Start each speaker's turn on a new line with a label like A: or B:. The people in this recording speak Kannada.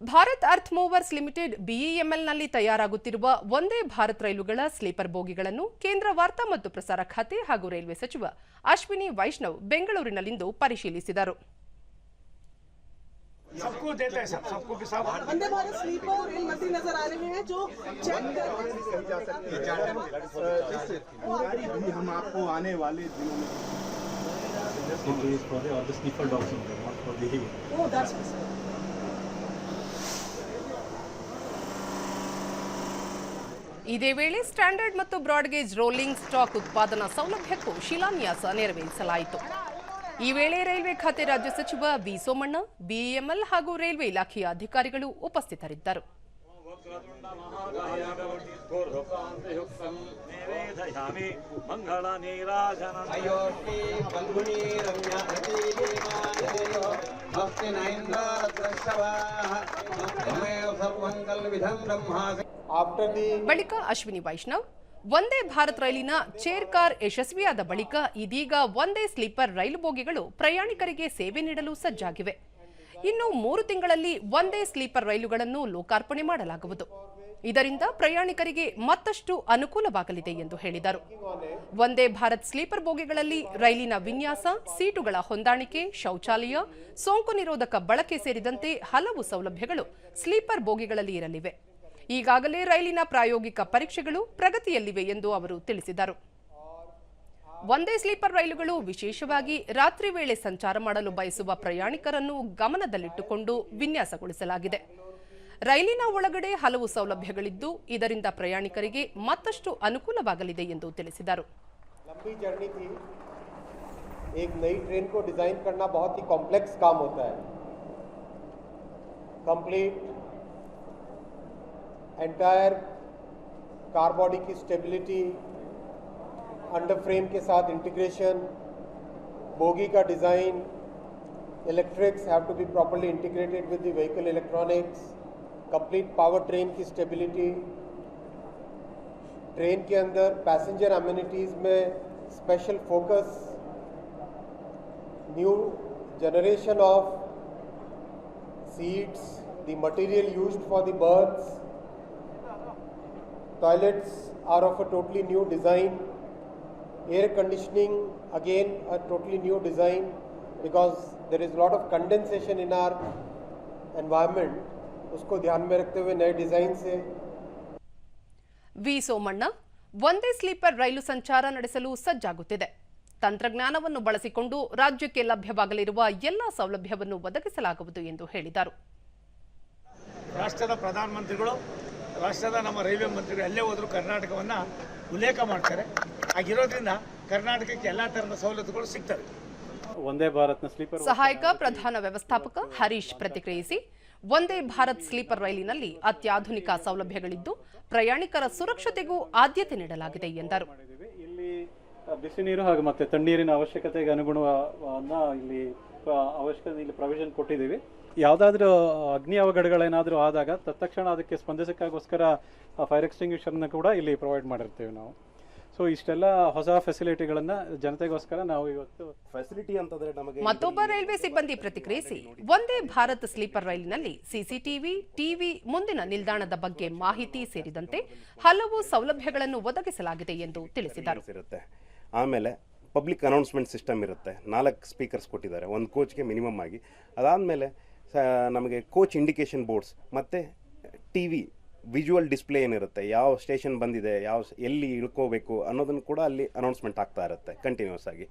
A: ಭಾರತ್ ಅರ್ತ್ ಮೂವರ್ಸ್ ಲಿಮಿಟೆಡ್ ಬಿಇಎಂಎಲ್ನಲ್ಲಿ ತಯಾರಾಗುತ್ತಿರುವ ಒಂದೇ ಭಾರತ್ ರೈಲುಗಳ ಸ್ಲೀಪರ್ ಬೋಗಿಗಳನ್ನು ಕೇಂದ್ರ ವಾರ್ತಾ ಮತ್ತು ಪ್ರಸಾರ ಖಾತೆ ಹಾಗೂ ರೈಲ್ವೆ ಸಚಿವ ಅಶ್ವಿನಿ ವೈಷ್ಣವ್ ಬೆಂಗಳೂರಿನಲ್ಲಿಂದು ಪರಿಶೀಲಿಸಿದರು
B: सबको देता है सब सबको भी सब
C: वंदे भारत स्लीपर और रेल मंत्री नजर आ रहे हैं जो चेक कर
D: भी हम आपको आने वाले दिनों में
E: Simply is
A: ಇದೇ ವೇಳೆ ಸ್ಟ್ಯಾಂಡರ್ಡ್ ಮತ್ತು ಬ್ರಾಡ್ಗೇಜ್ ರೋಲಿಂಗ್ ಸ್ಟಾಕ್ ಉತ್ಪಾದನಾ ಸೌಲಭ್ಯಕ್ಕೂ ಶಿಲಾನ್ಯಾಸ ನೆರವೇರಿಸಲಾಯಿತು. ಈ ವೇಳೆ ರೈಲ್ವೆ ಖಾತೆ ರಾಜ್ಯ ಸಚಿವ ವಿ ಸೋಮಣ್ಣ, ಬಿಎಂಎಲ್ ಹಾಗೂ ರೈಲ್ವೆ ಇಲಾಖೆಯ ಅಧಿಕಾರಿಗಳು ಉಪಸ್ಥಿತರಿದ್ದರು. ಬಳಿಕ ಅಶ್ವಿನಿ ವೈಷ್ಣವ್ ವಂದೇ ಭಾರತ್ ರೈಲಿನ ಚೇರ್ ಕಾರ್ ಯಶಸ್ವಿಯಾದ ಬಳಿಕ ಇದೀಗ ಒಂದೇ ಸ್ಲೀಪರ್ ರೈಲು ಬೋಗಿಗಳು ಪ್ರಯಾಣಿಕರಿಗೆ ಸೇವೆ ನೀಡಲು ಸಜ್ಜಾಗಿವೆ. ಇನ್ನು ಮೂರು ತಿಂಗಳಲ್ಲಿ ಒಂದೇ ಸ್ಲೀಪರ್ ರೈಲುಗಳನ್ನು ಲೋಕಾರ್ಪಣೆ ಮಾಡಲಾಗುವುದು. ಇದರಿಂದ ಪ್ರಯಾಣಿಕರಿಗೆ ಮತ್ತಷ್ಟು ಅನುಕೂಲವಾಗಲಿದೆ ಎಂದು ಹೇಳಿದರು. ವಂದೇ ಭಾರತ್ ಸ್ಲೀಪರ್ ಬೋಗಿಗಳಲ್ಲಿ ರೈಲಿನ ವಿನ್ಯಾಸ, ಸೀಟುಗಳ ಹೊಂದಾಣಿಕೆ, ಶೌಚಾಲಯ, ಸೋಂಕು ನಿರೋಧಕ ಬಳಕೆ ಸೇರಿದಂತೆ ಹಲವು ಸೌಲಭ್ಯಗಳು ಸ್ಲೀಪರ್ ಬೋಗಿಗಳಲ್ಲಿ ಇರಲಿವೆ. ಈಗಾಗಲೇ ರೈಲಿನ ಪ್ರಾಯೋಗಿಕ ಪರೀಕ್ಷೆಗಳು ಪ್ರಗತಿಯಲ್ಲಿವೆ ಎಂದು ಅವರು ತಿಳಿಸಿದರು ಒಂದೇ ಸ್ಲೀಪರ್ ರೈಲುಗಳು ವಿಶೇಷವಾಗಿ ರಾತ್ರಿ ವೇಳೆ ಸಂಚಾರ ಮಾಡಲು ಬಯಸುವ ಪ್ರಯಾಣಿಕರನ್ನು ಗಮನದಲ್ಲಿಟ್ಟುಕೊಂಡು ವಿನ್ಯಾಸಗೊಳಿಸಲಾಗಿದೆ ರೈಲಿನ ಒಳಗಡೆ ಹಲವು ಸೌಲಭ್ಯಗಳಿದ್ದು ಇದರಿಂದ ಪ್ರಯಾಣಿಕರಿಗೆ ಮತ್ತಷ್ಟು ಅನುಕೂಲವಾಗಲಿದೆ ಎಂದು ತಿಳಿಸಿದರು
F: लंबी जर्नी थी एक नई ट्रेन को डिज़ाइन करना बहुत ही कॉम्प्लेक्स काम होता है कंप्लीट एंटायर कार बॉडी की स्टेबिलिटी अंडर फ्रेम के साथ इंटीग्रेशन बोगी का design electrics have to be properly integrated with the vehicle electronics complete power train की स्टेबिलिटी ट्रेन के अंदर पैसेंजर अम्यूनिटीज़ में special focus new generation of seats the material used for the berths toilets are of a totally new design air conditioning again a totally new design because there is a lot of condensation in our environment उसको ध्यान में रखते हुए नए डिज़ाइन से
A: ವಿ ಸೋಮಣ್ಣ ಒಂದೇ ಸ್ಲೀಪರ್ ರೈಲು ಸಂಚಾರ ನಡೆಸಲು ಸಜ್ಜಾಗುತ್ತಿದೆ ತಂತ್ರಜ್ಞಾನವನ್ನು ಬಳಸಿಕೊಂಡು ರಾಜ್ಯಕ್ಕೆ ಲಭ್ಯವಾಗಲಿರುವ ಎಲ್ಲಾ ಸೌಲಭ್ಯವನ್ನು ಒದಗಿಸಲಾಗುವುದು ಎಂದು ಹೇಳಿದರು
B: ರಾಷ್ಟ್ರದ ಪ್ರಧಾನಮಂತ್ರಿಗಳು ರಾಷ್ಟ್ರದ ನಮ್ಮ ರೈಲ್ವೆ ಮಂತ್ರಿಗಳು ಅಲ್ಲೇ ಹೋದರೂ ಕರ್ನಾಟಕವನ್ನು ಉಲ್ಲೇಖ ಮಾಡ್ತಾರೆ. ಹಾಗಿರೋದ್ರಿಂದ ಕರ್ನಾಟಕಕ್ಕೆ ಎಲ್ಲ ಥರದ ಸವಲತ್ತುಗಳು ಸಿಗ್ತವೆ.
E: ಒಂದೇ ಭಾರತ್ನ ಸ್ಲೀಪರ್
A: ಸಹಾಯಕ ಪ್ರಧಾನ ವ್ಯವಸ್ಥಾಪಕ ಹರೀಶ್ ಪ್ರತಿಕ್ರಿಯಿಸಿ ಒಂದೇ ಭಾರತ್ ಸ್ಲೀಪರ್ ರೈಲಿನಲ್ಲಿ ಅತ್ಯಾಧುನಿಕ ಸೌಲಭ್ಯಗಳಿದ್ದು ಪ್ರಯಾಣಿಕರ ಸುರಕ್ಷತೆಗೂ ಆದ್ಯತೆ ನೀಡಲಾಗಿದೆ ಎಂದರು.
E: ಇಲ್ಲಿ ಬಿಸಿ ನೀರು ಹಾಗೂ ಮತ್ತೆ ತಣ್ಣೀರಿನ ಅವಶ್ಯಕತೆಗೆ ಅನುಗುಣವನ್ನ ಇಲ್ಲಿ ಅವಶ್ಯಕತೆ ಇಲ್ಲಿ ಪ್ರೊವಿಷನ್ ಕೊಟ್ಟಿದ್ದೀವಿ. ಯಾವುದಾದ್ರೂ ಅಗ್ನಿ ಅವಘಡಗಳೇನಾದರೂ ಆದಾಗ ತತ್ಕ್ಷಣ ಅದಕ್ಕೆ ಸ್ಪಂದಿಸಕ್ಕಾಗೋಸ್ಕರ ಫೈರ್ ಎಕ್ಸ್ಟಿಂಗ್ವಿಷರ್ನ ಕೂಡ ಇಲ್ಲಿ ಪ್ರೊವೈಡ್ ಮಾಡಿರ್ತೀವಿ ನಾವು. ಸೊ ಇಷ್ಟೆಲ್ಲ ಹೊಸ ಫೆಸಿಲಿಟಿಗಳನ್ನು ಜನತೆಗೋಸ್ಕರ ನಾವು ಇವತ್ತು
D: ಫೆಸಿಲಿಟಿ ಅಂತಂದ್ರೆ ನಮಗೆ
A: ಮತ್ತೊಬ್ಬ ರೈಲ್ವೆ ಸಿಬ್ಬಂದಿ ಪ್ರತಿಕ್ರಿಯಿಸಿ ಒಂದೇ ಭಾರತ್ ಸ್ಲೀಪರ್ ರೈಲಿನಲ್ಲಿ ಸಿಸಿಟಿವಿ ಟಿವಿ ಮುಂದಿನ ನಿಲ್ದಾಣದ ಬಗ್ಗೆ ಮಾಹಿತಿ ಸೇರಿದಂತೆ ಹಲವು ಸೌಲಭ್ಯಗಳನ್ನು ಒದಗಿಸಲಾಗಿದೆ ಎಂದು ತಿಳಿಸಿದರು.
D: ಆಮೇಲೆ ಪಬ್ಲಿಕ್ ಅನೌನ್ಸ್ಮೆಂಟ್ ಸಿಸ್ಟಮ್ ಇರುತ್ತೆ. ನಾಲ್ಕು ಸ್ಪೀಕರ್ಸ್ ಕೊಟ್ಟಿದ್ದಾರೆ. ಒಂದು ಕೋಚ್ಗೆ ಮಿನಿಮಮ್ ಆಗಿ. ಅದಾದಮೇಲೆ ನಮಗೆ ಕೋಚ್ ಇಂಡಿಕೇಶನ್ ಬೋರ್ಡ್ಸ್ ಮತ್ತು ಟಿ ವಿ ವಿಜುವಲ್ ಡಿಸ್ಪ್ಲೇ ಏನಿರುತ್ತೆ, ಯಾವ ಸ್ಟೇಷನ್ ಬಂದಿದೆ, ಯಾವ ಎಲ್ಲಿ ಇಳ್ಕೋಬೇಕು ಅನ್ನೋದನ್ನು ಕೂಡ ಅಲ್ಲಿ ಅನೌನ್ಸ್ಮೆಂಟ್ ಆಗ್ತಾ ಇರುತ್ತೆ ಕಂಟಿನ್ಯೂಸ್ ಆಗಿ.